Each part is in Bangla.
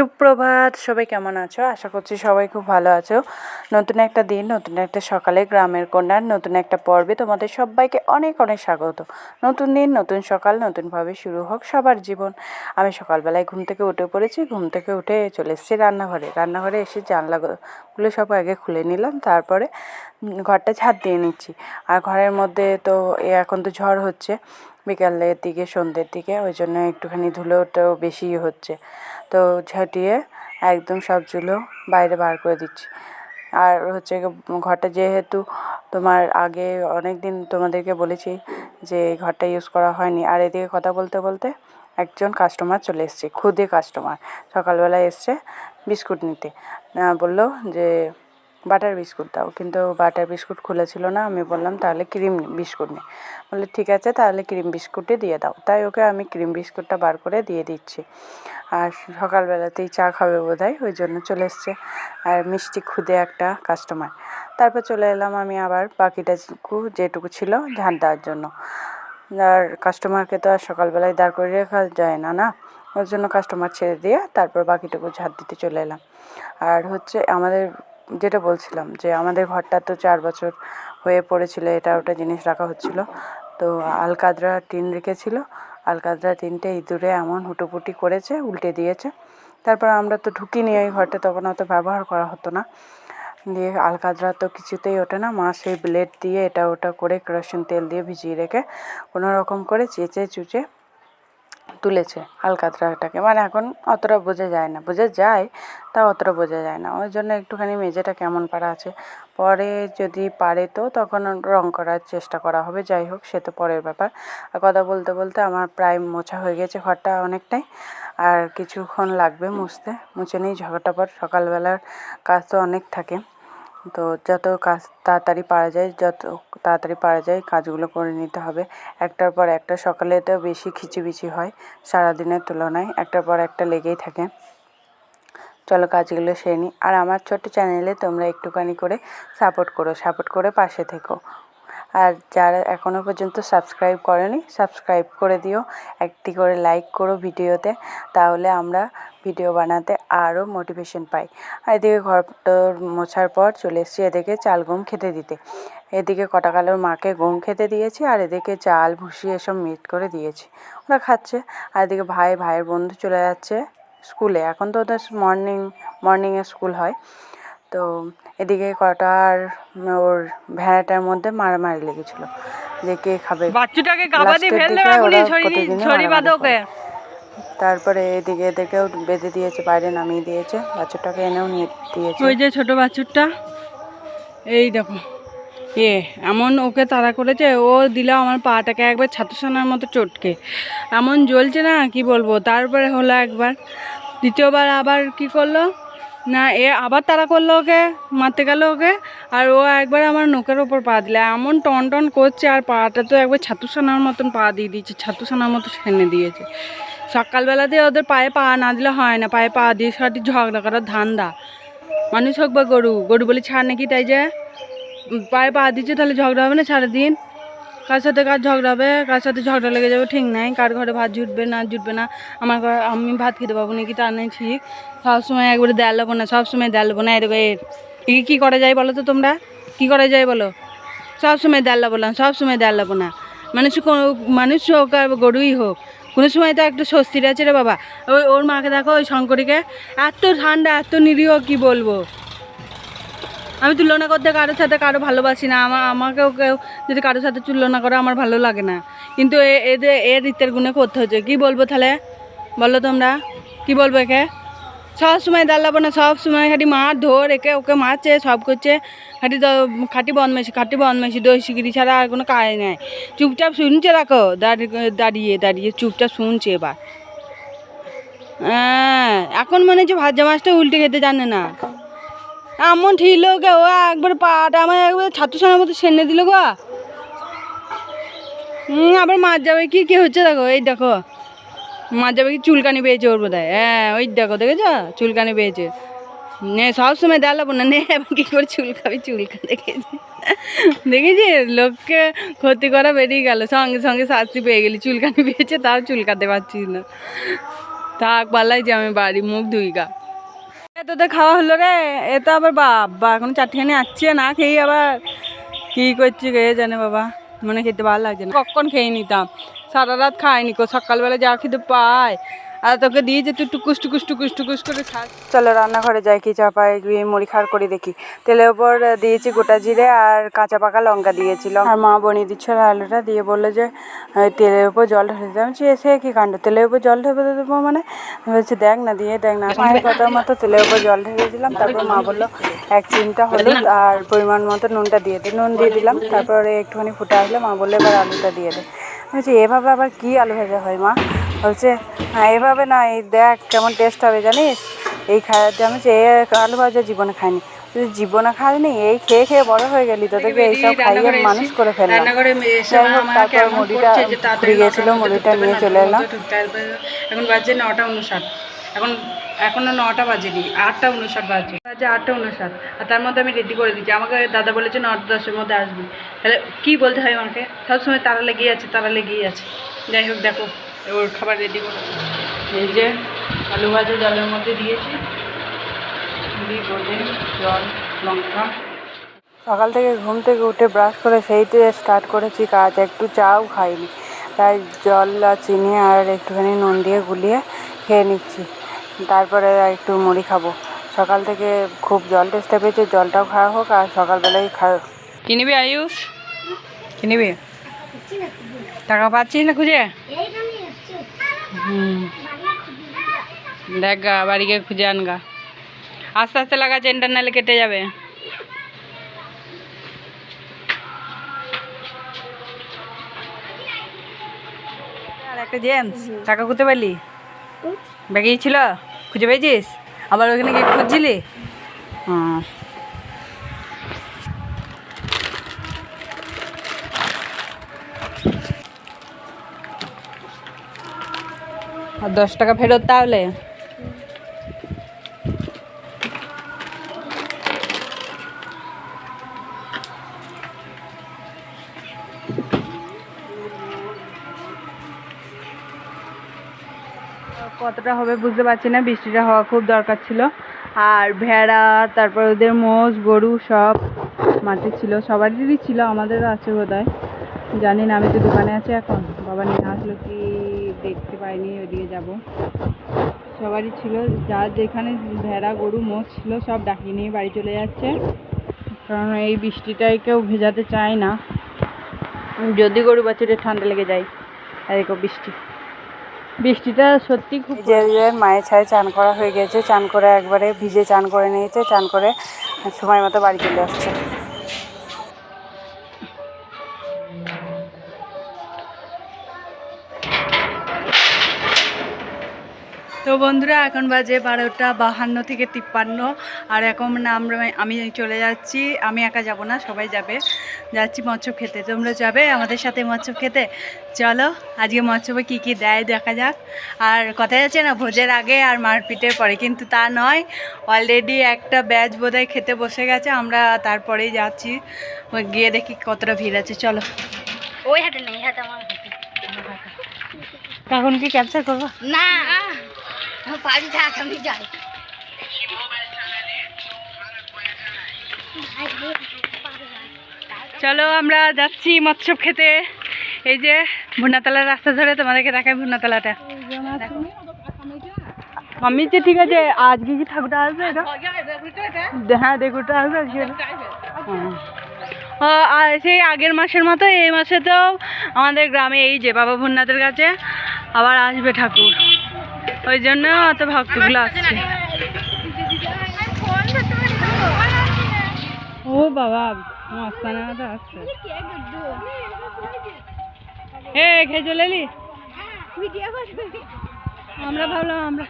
সুপ্রভাত, সবাই কেমন আছো? আশা করছি সবাই খুব ভালো আছো। নতুন একটা দিন, নতুন একটা সকালে গ্রামের কন্যার নতুন একটা পর্বে তোমাদের সবাইকে অনেক অনেক স্বাগত। নতুন দিন, নতুন সকাল, নতুনভাবে শুরু হোক সবার জীবন। আমি সকালবেলায় ঘুম থেকে উঠে পড়েছি, ঘুম থেকে উঠে চলে এসেছি রান্নাঘরে। রান্নাঘরে এসে জানলাগুলো সব আগে খুলে নিলাম, তারপরে ঘরটা ঝাঁট দিয়ে নিচ্ছি। আর ঘরের মধ্যে তো এখন তো ঝড় হচ্ছে, বিকালের দিকে, সন্ধ্যের দিকে, ওই জন্য একটুখানি ধুলোটাও বেশি হচ্ছে। তো ঝাঁটিয়ে একদম সব চুলো বাইরে বার করে দিচ্ছি। আর হচ্ছে ঘরটা যেহেতু তোমার আগে অনেক দিন তোমাদেরকে বলেছি যে ঘরটা ইউজ করা হয়নি। আর এদিকে কথা বলতে বলতে একজন কাস্টমার চলে এসছে, খুদে কাস্টমার সকালবেলা এসছে বিস্কুট নিতে। বলল যে বাটার বিস্কুট দাও। কিন্তু বাটার বিস্কুট খুলে ছিল না, আমি বললাম, তাহলে ক্রিম বিস্কুট নে। বলে ঠিক আছে, তাহলে ক্রিম বিস্কুটই দিয়ে দাও। তাই ওকে আমি ক্রিম বিস্কুটটা বার করে দিয়ে দিচ্ছি। আর সকালবেলাতেই চা খাবে বোধ হয় ওই জন্য চলে এসছে। আর মিষ্টি খুদে একটা কাস্টমার তারপর চলে এলাম আমি আবার বাকিটা যেটুকু ছিল ঝাঁট দেওয়ার জন্য। আর কাস্টমারকে তো আর সকালবেলায় দাঁড় করে রাখা যায় না না? ওর জন্য কাস্টমার ছেড়ে দিয়ে তারপর বাকিটুকু ঝাঁট দিতে চলে এলাম। আর হচ্ছে আমাদের যেটা বলছিলাম যে আমাদের ঘরটা তো চার বছর হয়ে পড়েছিল, এটা ওটা জিনিস রাখা হচ্ছিল। তো আলকাদরা টিন রেখেছিল, আলকাদরা টিনটা ইঁদুরে এমন হুটোপুটি করেছে, উল্টে দিয়েছে। তারপর আমরা তো ঢুকিনি ওই ঘরটা, তখন অত ব্যবহার করা হতো না। দিয়ে আলকাদরা তো কিছুতেই ওঠে না, মা সেই ব্লেড দিয়ে এটা ওটা করে কেরোসিন তেল দিয়ে ভিজিয়ে রেখে কোনো রকম করে চেঁচে চুচে তুলেছে আলকাতরাটাকে। মানে এখন অতটা বোঝা যায় না। বোঝা যায় তা অতটা বোঝা যায় না। ওই জন্য একটুখানি মেঝেটা কেমন পারা আছে। পরে যদি পারে তো তখন রং করার চেষ্টা করা হবে। যাই হোক, সে তো পরের ব্যাপার। আর কথা বলতে বলতে আমার প্রায় মোছা হয়ে গেছে ঘরটা অনেকটাই। আর কিছুক্ষণ লাগবে মুছতে। মুছে নিই ঝগড়াটা পর সকালবেলার কাজ তো অনেক থাকে। তো যত কাজ তাড়াতাড়ি পারা যায়, যত তাড়াতাড়ি পারা যায় কাজগুলো করে নিতে হবে। একটার পর একটা সকালে তো বেশি খিচিবিচি হয় সারাদিনের তুলনায়, একটার পর একটা লেগেই থাকে। চলো কাজগুলো সেরে নিই। আর আমার ছোট্ট চ্যানেলে তোমরা একটুখানি করে সাপোর্ট করো সাপোর্ট করে পাশে থেকো। আর যারা এখনও পর্যন্ত সাবস্ক্রাইব করেনি সাবস্ক্রাইব করে দিও। একটি করে লাইক করো ভিডিওতে, তাহলে আমরা ভিডিও বানাতে আরও মোটিভেশন পাই। আর এদিকে ঘরটোর মোছার পর চলে এসেছি এদিকে চাল গম খেতে দিতে। এদিকে কটা কালোর মাকে গম খেতে দিয়েছি, আর এদিকে চাল ভুসি এসব মিট করে দিয়েছি। ওরা খাচ্ছে। আর এদিকে ভাই, ভাইয়ের বন্ধু চলে যাচ্ছে স্কুলে। এখন তো ওদের মর্নিং মর্নিংয়ে স্কুল হয়। তো এদিকে কটার ওর ভেড়াটার মধ্যে মারামারি লেগেছিল যে কে খাবে বাচ্চুটাকে বাঁধো ওকে। তারপরে এদিকে এদিকেও বেঁধে দিয়েছে বাইরে নামিয়ে দিয়েছে বাচ্চাটাকে এনেও নিয়ে দিয়েছে। ওই যে ছোট বাছুরটা এই দেখো। এ এমন ওকে তাড়া করেছে ও দিল আমার পাটাকে একবার ছাতুসানার মতো চটকে। এমন জ্বলছে না কি বলব? তারপরে হলো একবার দ্বিতীয়বার আবার কি করল? না, এ আবার তাড়া করল ওকে, মারতে গেল ওকে, আর ও একবার আমার নোকের ওপর পা দিলে। এমন টন টন করছে, আর পাটা তো একবার ছাতুসানার মতন পা দিয়ে দিয়েছে ছাতুসানার মতো ছেনে দিয়েছে। সকালবেলাতে ওদের পায়ে পা না দিলে হয় না, পায়ে পা দিয়ে সাটি ঝগড়া করার ধান্দা। মানুষ হোক বা গরু গরু বলে ছাড় নাকি তাই যে? পায়ে পা দিচ্ছে তাহলে ঝগড়া হবে না সারাদিন? কার সাথে কার ঝগড়া হবে, কার সাথে ঝগড়া লেগে যাবে ঠিক নাই, কার ঘরে ভাত জুটবে না জুটবে না, আমার ঘরে আমি ভাত খেতে পাবো নাকি তা নেই ঠিক। সবসময় একবারে দেয়াল দেবো না, সবসময় দেয়াল দেবো না এর এর। একে কী করা যায় বলো তো তোমরা? কী করা যায় বলো? সবসময় দেয়াল দেবো না, সবসময় দেয়াল দেবো না। মানুষ মানুষ হোক আর গরুই হোক, কোনো সময় তো একটু স্বস্তির আছে রে বাবা। ওই ওর মাকে দেখো, ওই শঙ্করীকে, এত ঠান্ডা, এত নিরীহ, কি বলব? আমি তুলনা করতে কারোর সাথে কারও ভালোবাসি না। আমার আমাকেও কেউ যদি কারোর সাথে তুলনা করে, আমার ভালো লাগে না। কিন্তু এদের এর রীতের গুণে করতে হচ্ছে। কী বলব তাহলে? বলো তোমরা। কি বলব একে? সব সময় দাঁড়াবো না সব সময় খাটি মার ধর, একে ওকে মারছে, সব করছে। খাটি খাটি বদমাইশি খাটি বদমাইশি দই শিগিরি ছাড়া আর কোনো কাজ নেই। চুপচাপ শুনছে রাখো দাঁড়িয়ে দাঁড়িয়ে দাঁড়িয়ে চুপচাপ শুনছে এবার। হ্যাঁ এখন মনে হচ্ছে ভাজা মাছটা উল্টে খেতে জানে না। এমন ঠিল ওকে ও একবার পাটা আমার একবার ছাত্র সানার মতো সেনে দিল গো। হুম আবার মাছ যাবে কি কি হচ্ছে দেখো, এই দেখো। মাছ যাবে কি, চুলকানি পেয়েছে ওর বোধ হ্যাঁ ওই দেখো, দেখেছ? চুলকানি পেয়েছে। নে, সব সময় দেখাবো না। নে, এবার কী করে চুলকাবি, চুলকা, দেখেছি। দেখেছি? লোককে ক্ষতি করা বেরিয়ে গেল। সঙ্গে সঙ্গে শাস্তি পেয়ে গেলি, চুলকানি পেয়েছে, তাও চুলকাতে পারছিস না। থাক পাল্লাই যে আমি বাড়ি, মুখ ধুই গা। তোদের খাওয়া হলো রে, এ তো আবার বাবা এখন চারটিখানি আসছে না, খেয়ে আবার কি করছি কে জানে বাবা, মনে খেতে ভালো লাগছে না। কখন খেয়ে নিতাম, সারা রাত খাইনি কো সকালবেলা যা খেতে পাই আর তোকে দিয়েছে তুই টুকুস টুকুস টুকুস টুকুস করে খাস চলো রান্নাঘরে যাই কি চাপায় গিয়ে মুড়ি খার করে দেখি। তেলের ওপর দিয়েছি গোটা জিরে আর কাঁচা পাকা লঙ্কা দিয়েছিল আর মা বনি দিচ্ছিল আলুটা দিয়ে বলল যে তেলের উপর জল ঢেলে দিতে। আমি এসে কি কাণ্ড? তেলের উপর জল ঢেলে দেবো মানে? আমি বলছি দেখ না দিয়ে দেখ না। মায়ের কথা মতো তেলের উপর জল ঢেলে দিলাম তারপর মা বলল এক চিমটা হলুদ আর পরিমাণ মতো নুনটা দিয়ে দিই নুন দিয়ে দিলাম তারপরে একটুখানি ফুটে আসলে মা বলল এবার আলুটা দিয়ে দে। আমি বলছি এভাবে আবার কি আলু ভাজা হয় মা? বলছে হ্যাঁ এভাবে না এই দেখ কেমন টেস্ট হবে জানিস? এই খাওয়াতে আমি যে আলু ভাজা জীবনে খাইনি। তুই জীবনে খাইনি? এই খেয়ে খেয়ে বড় হয়ে গেলি তোদেরকে এইসব খাইয়ে মানুষ করে ফেললাম যাই হোক তারপর মুড়িটা ফুরিয়ে গেছিল মুড়িটা নিয়ে চলে এলাম। এখন বাজে নটা উনষাট। এখন এখনও নটা বাজেনি আটটা উনষাট বাজে। বাজে আটটা উনষাট। আর তার মধ্যে আমি রেডি করে দিচ্ছি। আমাকে দাদা বলেছে নটা দশের মধ্যে আসবি। তাহলে কী বলতে হয় আমাকে? সবসময় তারা লেগেই আছে তারা লেগেই আছে। যাই হোক দেখো। ওর খাবার রেডি করে এই যে আলু ভাজা জলের মধ্যে দিয়েছি। দিয়ে বোঝে জল লঙ্কা। সকাল থেকে ঘুম থেকে উঠে ব্রাশ করে সেইতে স্টার্ট করেছি কাজ। একটু চাও খাইনি। তাই জল আর চিনি আর একটুখানি নুন দিয়ে গুলিয়ে খেয়ে নিচ্ছি। তারপরে একটু মুড়ি খাব। সকাল থেকে খুব জল টেস্টে পেয়েছে। জলটাও খাওয়া হোক আর সকালবেলায় খা কি নিবি আয়ুষ? কি নিবি? টাকা পাচ্ছিস না খুঁজে? দেখ গা বাড়ি গিয়ে খুঁজে আন গা। আস্তে আস্তে লাগা চেনটা নাহলে কেটে যাবে। আর একটা জেমস টাকা খুঁজতে পারলি ব্যাগেই ছিল? খুঁজে পেয়েছিস? আবার ওখানে গিয়ে খুঁজছিলি? হুম। আর দশ টাকা ফেরত তাহলে? কতটা হবে বুঝতে পারছি না, বৃষ্টিটা হওয়া খুব দরকার ছিল। আর ভেড়া, তারপর ওদের মোষ, গরু সব মাঠে ছিল, সবারই ছিল, আমাদেরও আছে বোধ জানি না, আমি তো দোকানে আছি এখন। বাবা নিয়ে আসলো কি দেখতে পাইনি ওদিকে যাব। সবারই ছিল, যার যেখানে ভেড়া, গরু, মোষ ছিল, সব ডাকিয়ে নিয়ে বাড়ি চলে যাচ্ছে। কারণ এই বৃষ্টিটাই কেউ ভেজাতে চায় না। যদি গরু বাছুরের ঠান্ডা লেগে যায় দেখো বৃষ্টি। বৃষ্টিটা সত্যি খুব মায়ের ছায় চান করা হয়ে গেছে। চান করে একবারে ভিজে চান করে নিয়েছে, চান করে সময় মতো বাড়ি চলে আসছে। তো বন্ধুরা এখন বাজে বারোটা বাহান্ন থেকে তিপ্পান্ন আর এখন আমরা আমি চলে যাচ্ছি। আমি একা যাব না সবাই যাবে। যাচ্ছি মৎস্য খেতে। তোমরা যাবে আমাদের সাথে মৎস্য খেতে? চলো আজকে মৎস্যবে কী কী দেয় দেখা যাক। আর কথা যাচ্ছে না ভোজের আগে আর মারপিটের পরে। কিন্তু তা নয় অলরেডি একটা ব্যাচ বোধহয় খেতে বসে গেছে। আমরা তারপরেই যাচ্ছি। গিয়ে দেখি কতটা ভিড় আছে। চলো। ওই হাতে নেই হাতে আমার। তখন কি ক্যাপচার করব? না। থাক, আমি যাই। চলো, আমরা যাচ্ছি মৎস্য খেতে। এই যে ভুনাতলার রাস্তা ধরে তোমাদেরকে দেখাই ভুনাতলাটা। আমি যে ঠিক আছে আজকে কি ঠাকুরটা আসবে হ্যাঁ দেখুটা আসবে সেই আগের মাসের মতো এই মাসে তো আমাদের গ্রামে এই যে বাবা ভুন্নাথের কাছে আবার আসবে ঠাকুর। ওই জন্য অত ভক্তগুলো আসছে। ও বাবা মাস্তানা তো আসছে খেয়ে চলে এলি? আমরা ভাবলাম আমরা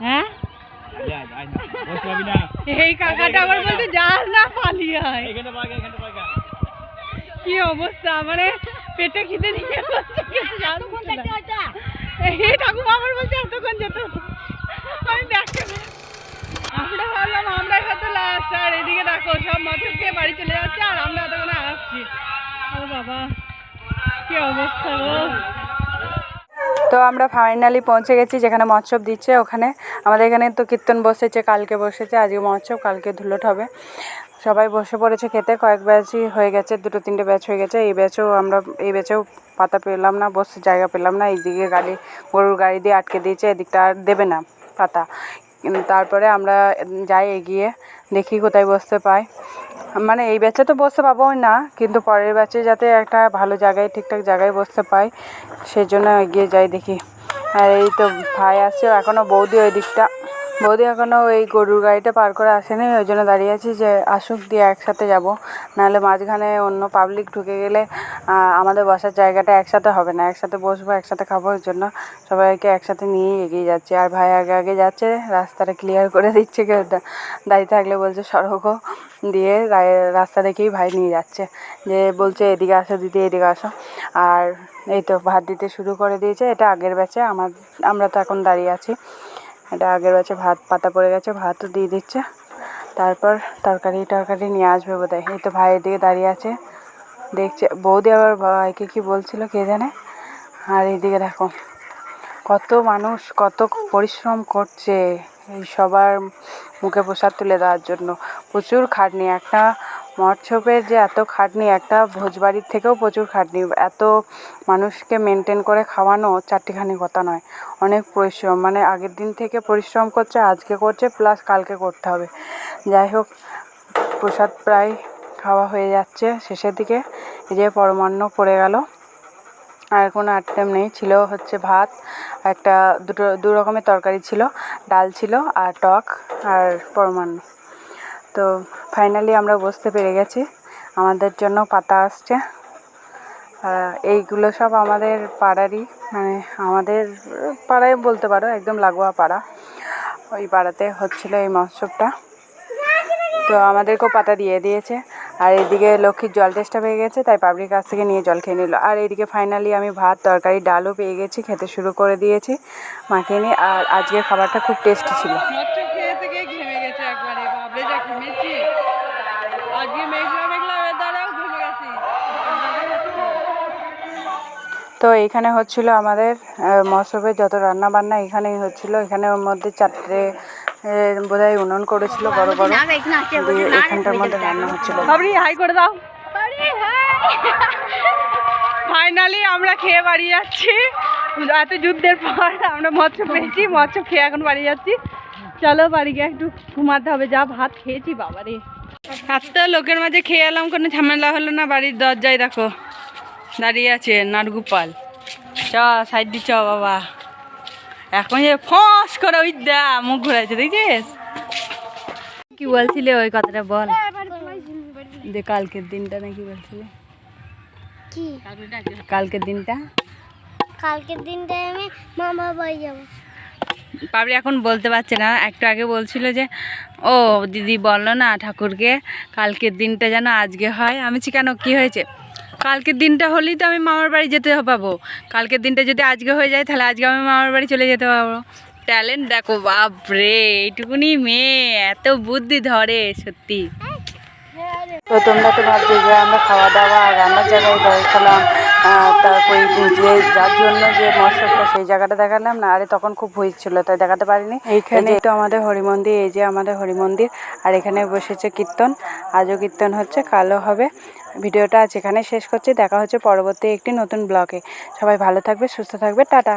হ্যাঁ? এই কাকাটা আবার বলতে যাস না, পালিয়ে কি অবস্থা মানে পেটে খিদে দিয়ে এই ঠাকুমা আবার বলছে, এতক্ষণ যেত আমি আমরা ভাবলাম আমরা হয়তো লাস্ট আর এদিকে দেখো, সব মটর খেয়ে বাড়ি চলে যাচ্ছে আর আমরা এতক্ষণে আসছি। ও বাবা, কি অবস্থা গো। তো আমরা ফাইনালি পৌঁছে গেছি যেখানে মহোৎসব দিচ্ছে, ওখানে। আমাদের এখানে তো কীর্তন বসেছে, কালকে বসেছে, আজকে মহোৎসব কালকে ধুলোট হবে। সবাই বসে পড়েছে খেতে, কয়েক ব্যাচই হয়ে গেছে, দুটো তিনটে ব্যাচ হয়ে গেছে। এই ব্যাচেও আমরা, এই ব্যাচেও পাতা পেলাম না, বসে জায়গা পেলাম না, এইদিকে গাড়ি, গরুর গাড়ি দিয়ে আটকে দিয়েছে, এদিকটা আর দেবে না পাতা। তারপরে আমরা যাই এগিয়ে, দেখি কোথায় বসতে পাই। মানে এই ব্যাচে তো বসতে পাবোই না, কিন্তু পরের ব্যাচে যাতে একটা ভালো জায়গায়, ঠিকঠাক জায়গায় বসতে পাই সেই জন্য এগিয়ে যাই দেখি। আর এই তো ভাই আসছে এখনও বৌদি ওই দিকটা বৌদি এখনও ওই গরুর গাড়িটা পার করে আসেনি, ওই জন্য দাঁড়িয়ে আছি যে আসুক, দিয়ে একসাথে যাব। নাহলে মাঝখানে অন্য পাবলিক ঢুকে গেলে আমাদের বসার জায়গাটা একসাথে হবে না। একসাথে বসবো, একসাথে খাব, ওই জন্য সবাইকে একসাথে নিয়েই এগিয়ে যাচ্ছে। আর ভাই আগে আগে যাচ্ছে, রাস্তাটা ক্লিয়ার করে দিচ্ছে কেউ দাঁড়িয়ে থাকলে বলছে সড়কও দিয়ে রাস্তা দেখেই ভাই নিয়ে যাচ্ছে। যে বলছে, এদিকে আসো দিদি, এদিকে আসো। আর এই তো ভাত দিতে শুরু করে দিয়েছে। এটা আগের ব্যাচে আমার, আমরা তো এখন দাঁড়িয়ে আছি। এটা আগের বছর ভাত, পাতা পড়ে গেছে ভাতও দিয়ে দিচ্ছে। তারপর তরকারি টরকারি নিয়ে আসবে বোধ হয় এই তো ভাইয়ের দিকে দাঁড়িয়ে আছে। দেখছে, বৌদি আবার ভাইকে কি বলছিল কে জানে? আর এইদিকে দেখো, কত মানুষ কত পরিশ্রম করছে। সবার মুখে প্রসাদ তুলে দেওয়ার জন্য। প্রচুর খাটনি, একটা মৎস্যপের যে এত খাটনি, একটা ভোজবাড়ির থেকেও প্রচুর খাটনি। এত মানুষকে মেনটেন করে খাওয়ানো চারটিখানি কথা নয়। অনেক পরিশ্রম মানে আগের দিন থেকে পরিশ্রম করছে, আজকে করছে প্লাস কালকে করতে হবে। যাই হোক, প্রসাদ প্রায় খাওয়া হয়ে যাচ্ছে শেষের দিকে। এই যে পরমান্ন পড়ে গেল। আর কোনো আইটেম নেই, ছিল হচ্ছে ভাত, একটা দুটো, দু রকমের তরকারি ছিল, ডাল ছিল আর টক আর পরমান্ন। তো ফাইনালি আমরা বসতে পেরে গেছি, আমাদের জন্য পাতা আসছে। এইগুলো সব আমাদের পাড়ারই মানে আমাদের পাড়ায় বলতে পারো, একদম লাগোয়া পাড়া। ওই পাড়াতে হচ্ছিল এই মহোৎসবটা। তো আমাদেরকেও পাতা দিয়ে দিয়েছে। আর এদিকে লক্ষ্মীর জল টেস্টটা পেয়ে গেছে তাই পাবলিক কাছ থেকে নিয়ে জল খেয়ে নিল। আর এদিকে ফাইনালি আমি ভাত তরকারি ডালও পেয়ে গেছি খেতে শুরু করে দিয়েছি মাখিয়ে নিয়ে। আর আজকের খাবারটা খুব টেস্টি ছিল। তো এইখানে হচ্ছিল আমাদের আহ, যত রান্না বান্না এখানেই হচ্ছিল। এখানে ওর মধ্যে চারটে বোধ হয় উনুন করেছিল বড় বড়। দিয়ে এখানটার মধ্যে রান্না হচ্ছিল। হাই করে দাও। ফাইনালি আমরা খেয়ে বাড়ি যাচ্ছি। এত যুদ্ধের পর আমরা মৎস্য পেয়েছি মৎস্য খেয়ে এখন বাড়ি যাচ্ছি। চলো বাড়ি গিয়ে একটু ঘুমাতে হবে। যা ভাত খেয়েছি বাবারে। এত লোকের মাঝে খেয়ে এলাম কোনো ঝামেলা হলো না। বাড়ির দরজায় দেখো দাঁড়িয়ে আছে নাটগোপাল চ সাইড দি চ বাবা। এখন যে ফস করে ওই দা মুখ ঘুরাইছে দেখছিস কি বলছিলে ওই কথাটা বল? যে কালকের দিনটা নাকি বলছিলে? কি? কালকের দিনটা? কালকের দিনটা আমি মামা বাড়ি যাব। পাবলি এখন বলতে পারছে না একটু আগে বলছিল যে ও দিদি বলল না ঠাকুরকে কালকের দিনটা যেন আজকে হয়। আমি কেন কী হয়েছে? কালকের দিনটা হলেই তো আমি মামার বাড়ি যেতে পাবো। কালকের দিনটা যদি আজকে হয়ে যায় তাহলে আজকে আমি মামার বাড়ি চলে যেতে পারব ট্যালেন্ট দেখো বাপরে এইটুকুনি মেয়ে এত বুদ্ধি ধরে সত্যি। তো তোমরা তো ভাবছ যে আমরা খাওয়া দাওয়া আর রান্নার জায়গায় দেখালাম আহ, তারপরে যে যার জন্য যে মৎস্যটা সেই জায়গাটা দেখালাম না আরে তখন খুব ভুল ছিল তাই দেখাতে পারিনি। এইখানে তো আমাদের হরিমন্দির এই যে আমাদের হরিমন্দির আর এখানে বসেছে কীর্তন আজও কীর্তন হচ্ছে কালো হবে। ভিডিওটা আজ এখানে শেষ করছি। দেখা হচ্ছে পরবর্তী একটি নতুন ব্লগে। সবাই ভালো থাকবে, সুস্থ থাকবে। টাটা।